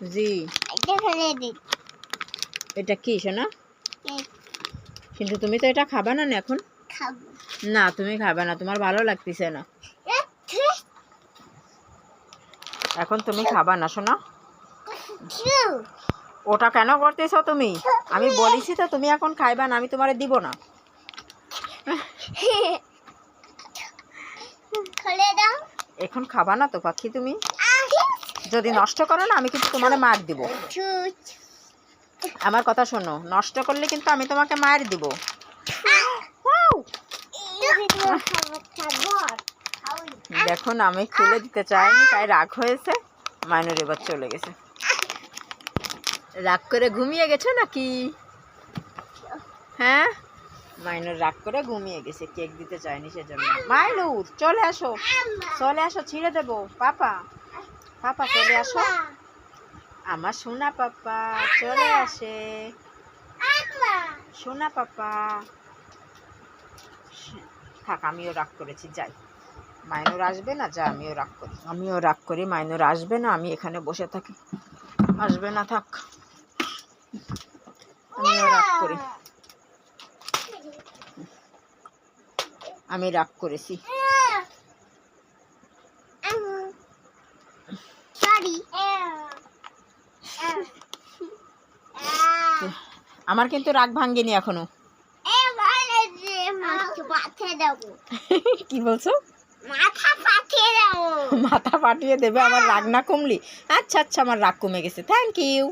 জি। এটা কি শোনা কিন্তু তুমি তো এটা খাবা না না এখন? না তুমি খাবে না তোমার ভালো লাগতেছে না। এখন তুমি খাবা না শোনা ওটা কেন করতেছো তুমি? আমি বলেছি তো তুমি এখন খাইবা না আমি তোমারে দিব না। এখন খাবা না তো পাখি তুমি? যদি নষ্ট করো না, আমি কিন্তু তোমারে মার দিব। আমার কথা শোনো, নষ্ট করলে কিন্তু আমি তোমাকে মার দিব। দেখুন আমি খুলে দিতে চাইনি, তাই রাগ হয়েছে। মাইনুর এবার চলে গেছে। রাগ করে ঘুমিয়ে গেছো নাকি? হ্যাঁ? মাইনুর রাগ করে ঘুমিয়ে গেছে, কেক দিতে চাইনি সেজন্য। মাইনুর, চলে আসো। চলে আসো, ছিঁড়ে দেবো, পাপা। পাপা চলে আসো। আমার সোনা পাপা চলে আসে। সোনা পাপা। থাক, আমিও রাগ করেছি, যাই। মাইনুর আসবে না? যা, আমিও রাগ করি। আমিও রাগ করি, মাইনুর আসবে না, আমি এখানে বসে থাকি। আসবে না, থাক। আমিও রাগ করি। আমি রাগ করেছি সরি আমার কিন্তু রাগ ভাঙ্গেনি এখনও। কি বলছো? মাথা পাঠিয়ে দেবো মাথা পাঠিয়ে দেবে আমার রাগ না কমলি। আচ্ছা আচ্ছা আমার রাগ কমে গেছে। থ্যাংক ইউ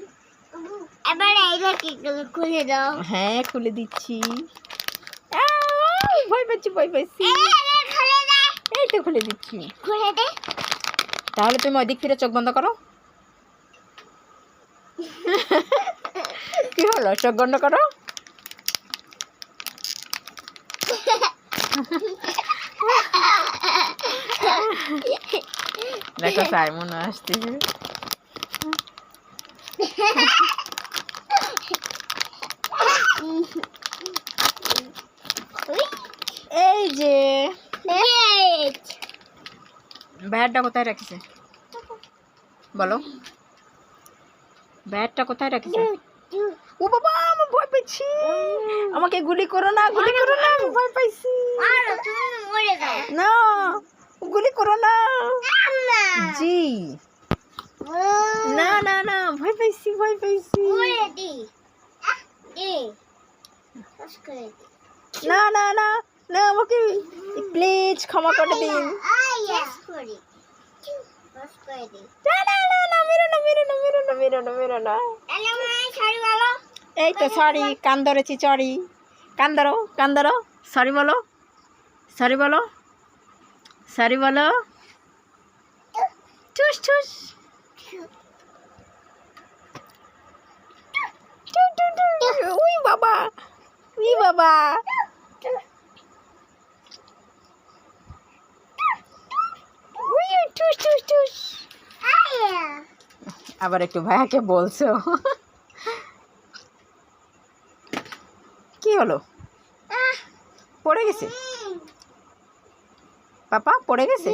খুলে দাও হ্যাঁ খুলে দিচ্ছি। ভয় পাচ্ছি ভয় পাচ্ছি। এই তো খুলে দিচ্ছি। তাহলে তুমি ওই ফিরে চোখ বন্ধ করো। কি হলো? চোখ বন্ধ করো। দেখো সাইমন আসতেছে। এই যে, ব্যাটটা কোথায় রাখিছে? বলো। ব্যাটটা কোথায় রাখিছে? ও বাবা আমি ভয় পাইছি। আমাকে গুলি করো না গুলি করো না। আমি ভয় পাইছি। না গুলি করো না। জি। না না না ভয় পাইছি ভয় পাইছি। না না না না আমাকে প্লিজ ক্ষমা করে দিন। না না না না মেরো না মেরো না মেরো না মেরো না মেরো না। এই তো সরি কান ধরেছি সরি কান ধরো কান ধরো সরি বলো। সরি বলো। সরি বলো চুস চুস। উই বাবা উই বাবা। আবার একটু ভাইয়াকে বলছো। হলো? পড়ে গেছে? পাপা পড়ে গেছে?